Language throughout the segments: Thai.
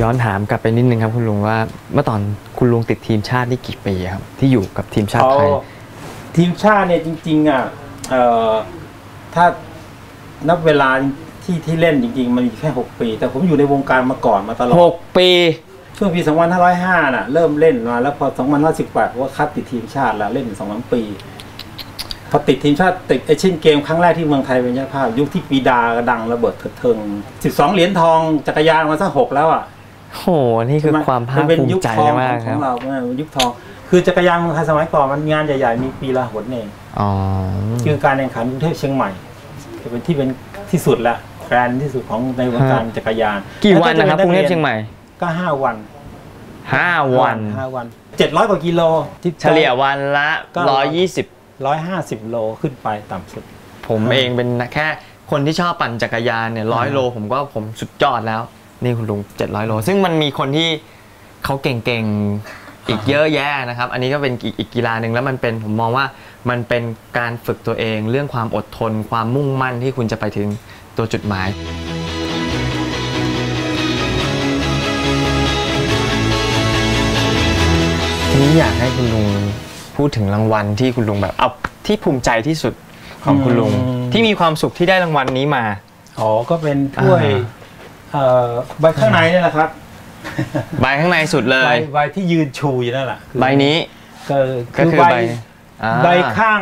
ย้อนถามกลับไปนิดนึงครับคุณลุงว่าเมื่อตอนคุณลุงติดทีมชาตินี่กี่ปีครับที่อยู่กับทีมชาติไทยเอาทีมชาติเนี่ยจริงๆอะเอ่อถ้านับเวลาที่ที่เล่นจริง ๆ มันมีแค่ 6 ปี แต่ผมอยู่ในวงการมาก่อนมาตลอด 6 ปี ช่วงปี 2505 น่ะ เริ่มเล่นมาแล้วพอ 2518ว่าคัดติดทีมชาติแล้วเล่นสองสามปี พอติดทีมชาติติดเอเชียนเกมครั้งแรกที่เมืองไทยเป็นเจ้าภาพ ยุคที่ปีดากระดังระเบิดเถิดเทิง 12 เหรียญทองจักรยานมาสักหกแล้วอะ โหนี่คือความภาคเป็นภูยุมิคใจทองมากขคอรับงเราเออยุคทอง คือจักรยานเมืองไทยสมัยก่อนมันงานใหญ่ๆมีปีละหนเองอ๋อคือการแข่งขันกรุงเทพเชียงใหม่จะเป็นที่เป็นที่สุดละแกรนด์ที่สุดของในวงการจักรยาน กี่วันนะครับกรุงเทพเชียงใหม่ ก็ห้าวัน5วันห้าวันเจ็ดร้อยกว่ากิโลที่เฉลี่ยวันละก็120ร้อยห้าสิบโลขึ้นไปต่ำสุด ผมเองเป็นแค่คนที่ชอบปั่นจักรยานเนี่ยร้อยอ่าโลผมก็ผมสุดยอดแล้ว นี่คุณลุง 700 โล ซึ่งมันมีคนที่เขาเก่งๆ อีกเยอะแยะนะครับ อันนี้ก็เป็นอีกอีกกีฬาหนึ่งแล้วมันเป็นผมมองว่ามันเป็นการฝึกตัวเอง เรื่องความอดทน ความมุ่งมั่นที่คุณจะไปถึงตัวจุดหมายทีนี้อยากให้คุณลุงพูดถึงรางวัลที่คุณลุงแบบเอาที่ภูมิใจที่สุดของคุณลุงอืมที่มีความสุขที่ได้รางวัลนี้มา อ๋อ ก็เป็นถ้วยอ่า เอ่อใบข้างในนี่แหละครับใบข้างในสุดเลใบย ใบที่ยืนชูอยู่นั่นแหละคือใบนี้ก็ก็คือใบใบอ่าใบข้าง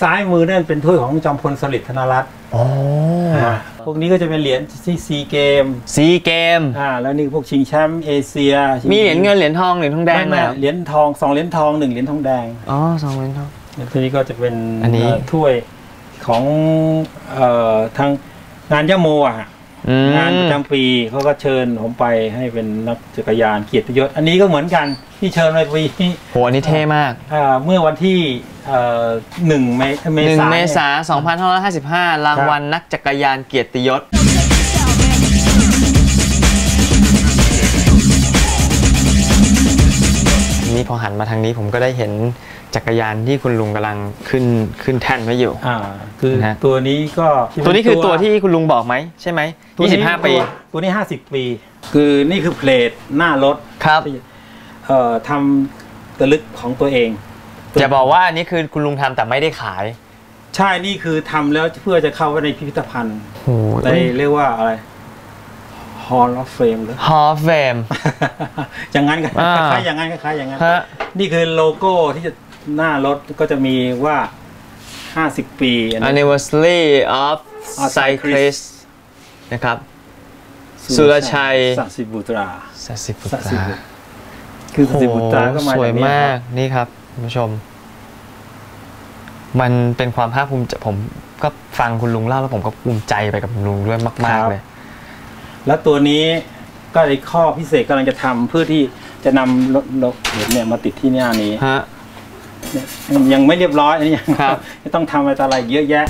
ซ้ายมือนั่นเป็นถ้วยของจอมพลสฤษดิ์ธนรัตน์โอ้พวกนี้ก็จะเป็นเหรียญที่ซีเกมซีเกม อ่าแล้วนี่พวกชิงแชมป์เอเชียชิงมีเหรียญเงินเหรียญทองเหรียญทองแดงไม่ไหมไม่ครับเหรียญทองสองเหรียญทองหนึ่งเหรียญทองแดง อ๋อสองเหรียญทอง แล้วทีนี้ก็จะเป็นอันนี้ เถ้วยของเอ่อทางงานย่าโมอะอืม งานประจำปีเขาก็เชิญผมไปให้เป็นนักจักรยานเกียรติยศอันนี้ก็เหมือนกันที่เชิญในปีนี้โหอันนี้เท่มากอ่าเมื่อวันที่เอ่อหนึ่งเมเมหนึ่งษาเมนี่ยษายน2555รางวัลนักจักรยานเกียรติยศ นี่พอหันมาทางนี้ผมก็ได้เห็น จักรยานที่คุณลุงกำลังขึ้นขึ้นแท่นไว้อยู่อ่าคือนะฮะตัวนี้ก็ตัวนี้คือตัวที่คุณลุงบอกไหมใช่ไหมตัวนี้25ปีตัวตัวนี้50ปี คือนี่คือเพลทหน้ารถครับเอ่อทำตะลึกของตัวเองจะบอกว่าอันนี้คือคุณลุงทำแต่ไม่ได้ขาย ใช่นี่คือทำแล้วเพื่อจะเข้าไว้ในพิพิธภัณฑ์โอ้ในเรียกว่าอะไร Hall of Fame หรือฮอฟเฟมอย่างนั้นก็อ่าคล้ายๆอย่างนั้นคล้ายๆอย่างนั้นฮะนี่คือโลโก้ที่จะ หน้ารถก็จะมีว่า 50 ปีอันนี้ anniversary of Of cyclist นะครับ สุรชัยสัสิบุตราสัสิบุสัตสิราบุตรคือสัสิบุตราก็มาสวยจากนี้มากครับนี่ครับคุณผู้ชม มันเป็นความภาคภูมิใจผมก็ฟังคุณลุงเล่าแล้วผมก็ภูมิใจไปกับคุณลุงด้วยมาก ๆ เลย แล้วตัวนี้ก็ในข้อพิเศษกำลังจะทำเพื่อที่จะนำรถรถเหรียญเนี่ยมาติดที่หน้านี้ฮะ ยังไม่เรียบร้อยอันนี้ยังครับต้องทำอะไรต่ออะไรเยอะแยะ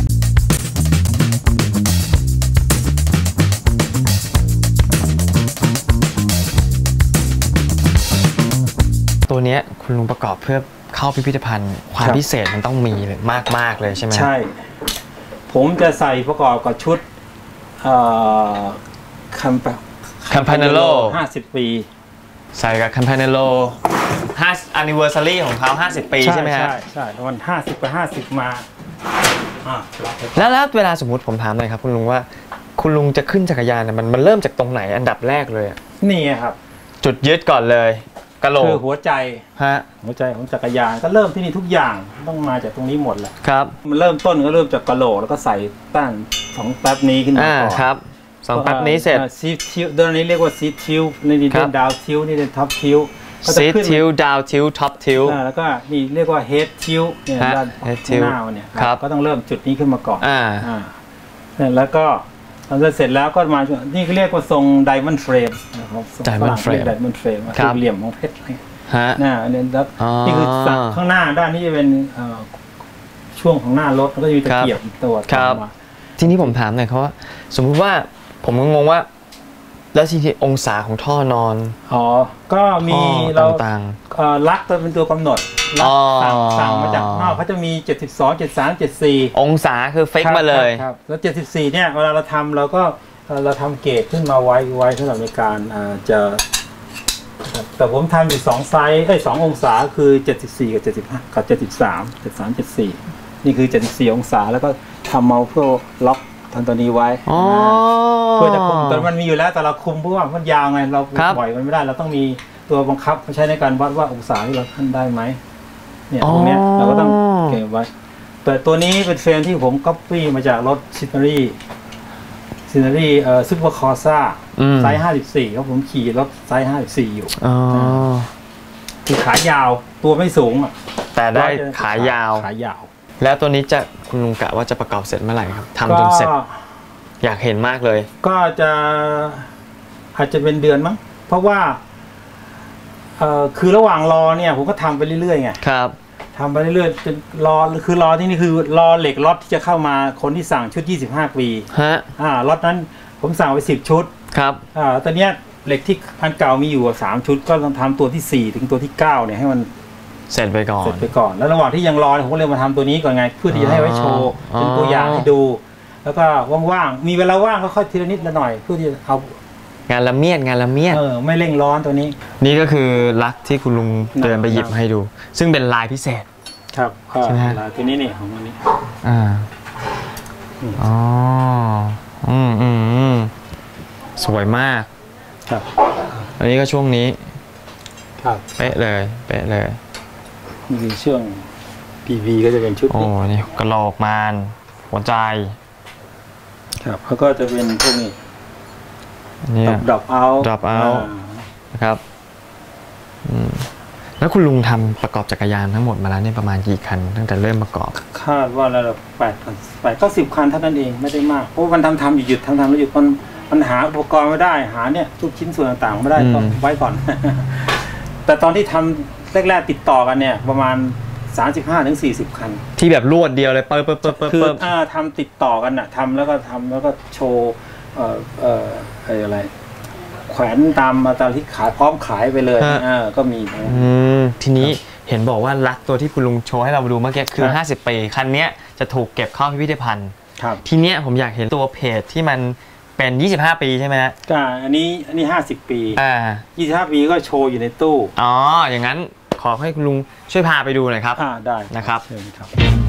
ตัวเนี้ยคุณลุงประกอบเพื่อเข้าพิพิธภัณฑ์ความครับพิเศษมันต้องมีเลยมากๆเลยใช่ไหมใช่ ผมจะใส่ประกอบกับชุดเอ่อคัมปะ Campanello ห้าสิบปี ใส่กับ Campanello 5 anniversary ของเขา 50 ปีใช่ไหมฮะ ใช่ใช่วันห้าสิบไปห้าสิบมาอะแล้วแล้วเวลาสมมติผมถามหน่อยครับคุณลุงว่าคุณลุงจะขึ้นจักรยานเนี่ยมันมันเริ่มจากตรงไหนอันดับแรกเลยอะนี่ไงครับ จุดยึดก่อนเลยกะโหลคือกหัวใจฮะหัวใจของจักรยานก็เริ่มที่นี่ทุกอย่างต้องมาจากตรงนี้หมดแหละครับ มันเริ่มต้นก็เริ่มจากกะโหลกแล้วก็ใส่ตั้นสองแป๊บนี้ขึ้นมาอ่าก่อนครับสองแป๊บนี้เสร็จ ซีทิวเดินนี้เรียกว่าซีทิวนี่นี่ครัเดิบนดาวทิวนี่เดินท็อปทิว ก็จะซีขึ้นทิวดาวทิวท็อปทิว อ่าแล้วก็นี่เรียกว่าเฮดทิวเนี่ยฮะด้าน head ข้าง tilt หน้าเนี่ยครับ ก็ต้องเริ่มจุดนี้ขึ้นมาก่อนอ่า อ่าเนี่ยแล้วก็ตอนเสร็จแล้วก็มานี่เรียกว่าทรงไดมอนด์เฟรมนะครับทรง Diamond frame ไดมอนด์เฟรมครับเหลี่ยมของเพชรอะไรฮะน่าอันนี้แล้วอ๋อนี่คือสักข้างหน้าด้านนี้จะเป็นเอ่อช่วงของหน้ารถแล้วก็จะมีตะเกียบอีกตัวครับ ตามมา ทีนี้ผมถามหน่อยครับว่าสมมุติว่าผมก็งงว่า แล้วทีนี้องศาของท่อนอน อ๋อ ก็มีท่อเราต่างเอ่อลักตัวเป็นตัวกำหนดลัอ๋กอสั่งสั่งมาจากนอกเขาจะมี 72 73 74ๆองศาคือเฟกมาเลยครับครับแล้ว 74 เนี่ยเวลาเราทำเราก็เราเราทำเกรดขึ้นมาไว้ไว้สำหรับในการอ่าจะ แต่ผมทำอยู่สองไซส์เอ้ยสององศาคือ 74 กับ 75 กับ 73 73 74 นี่คือ 74 องศาแล้วก็ทำมาเพื่อล็อก ทันตัวนี้ไว้อ๋อ เพื่อจะคุมแต่มันมีอยู่แล้วแต่เราคุมเพราะว่ามันยาวไงเราครับปล่อยมันไม่ได้ เราต้องมีตัวบังคับมาใช้ในการวัดว่าองศาที่เราท่านได้ไหมเนี่ยตรงเนี้ยเราก็ต้องเก็บไว้ แต่ตัวนี้เป็นเฟรมที่ผมก๊อปปี้มาจากรถซินนารีซินนารีเอ่อซุปเปอร์คอร์ซ่าอืมไซส์54ครับผมขี่รถไซส์54 อยู่อ๋อ คือขายาวตัวไม่สูงอะแต่ได้ขายาว ขายาว แล้วตัวนี้จะคุณลุงกะว่าจะประกอบเสร็จเมื่อไหร่ครับทำจนเสร็จก็อยากเห็นมากเลย ก็จะอาจจะเป็นเดือนมั้งเพราะว่าเอ่อคือระหว่างรอเนี่ย ผมก็ทำไปเรื่อยๆไงครับทำไปเรื่อยๆจนรอคือรอที่นี่คือ รอเหล็กล็อตที่จะเข้ามาคนที่สั่งชุด 25ปีฮะอ่าล็อตนั้นผมสั่งไป 10 ชุดครับอ่าตอนเนี้ยเหล็กที่อันเก่ามีอยู่อะสามชุดก็ต้องทำตัวที่4ถึงตัวที่9เนี่ยให้มัน เสร็จไปก่อเสร็นจไปก่อน แล้วระหว่างที่ยังรอเนี่ยผมก็เลยมาทำตัวนี้ก่อนไง เพื่อที่จะให้ไว้โชว์อ๋อเป็นตัวอย่างให้ดู แล้วก็ว่างๆ มีเวลาว่างก็ค่อยทีละนิดละหน่อย เพื่อที่จะเอางานละเมียดงานละเมียดเออไม่เร่งร้อนตัวนี้ นี่ก็คือลักที่คุณลุงเดินไปหยิบให้ดู ซึ่งเป็นลายพิเศษ ครับก็ใช่ไหมฮะเวลาตัวนี้นี่ของมันนี้อ่าอืมอ๋ออืมอืมอืมสวยมาก ครับ อันนี้ก็ช่วงนี้ ครับเป๊ะเลยเป๊ะเลย นี่คือช่วง PV ก็จะเป็นชุดโอ้นี้นี่กระโหลกมานหัวใจครับแล้วก็จะเป็นพวกนี้เนี่ย ดรอปเอา drop out นะครับอืมแล้วคุณลุงทำประกอบจักรยานทั้งหมดมาแล้วเนี่ยประมาณกี่คัน ตั้งแต่เริ่มประกอบ คาดว่าระดับแปดแปดก็สิบคันเท่านั้นเองไม่ได้มาก เพราะว่ามันทำทำอยู่หยุดทำทำแล้วหยุดมันมันหาอุปกรณ์ไม่ได้หาเนี่ยทุกชิ้นส่วนต่างๆไม่ได้อืมก็ไว้ก่อน แต่ตอนที่ทำ แรกๆติดต่อกันเนี่ยประมาณ 35ถึง40 คัน ที่แบบรวดเดียวเลยเปิบเปิบเปิบเปิบคือเปิบอ่าทำติดต่อกันอะทำแล้วก็ทำแล้วก็โชว์เอ่อเอ่อไอ้อะไร แขวนตามมาตามที่ขายพร้อมขายไปเลยเออก็มีนะอืมทีนี้เห็นบอกว่าลักตัวที่คุณลุงโชว์ให้เราดูเมื่อกี้คือครับ50 ปี คันเนี้ยจะถูกเก็บเข้าพิพิธภัณฑ์ครับทีเนี้ยผมอยากเห็นตัวเพจที่มัน เป็น 25 ปีใช่ไหมฮะก็อันนี้อันนี้ 50 ปีอ่า25 ปีก็โชว์อยู่ในตู้ อ๋อ อย่างนั้นขอให้คุณลุงช่วยพาไปดูหน่อยครับอ่าได้นะครับเชิญครับ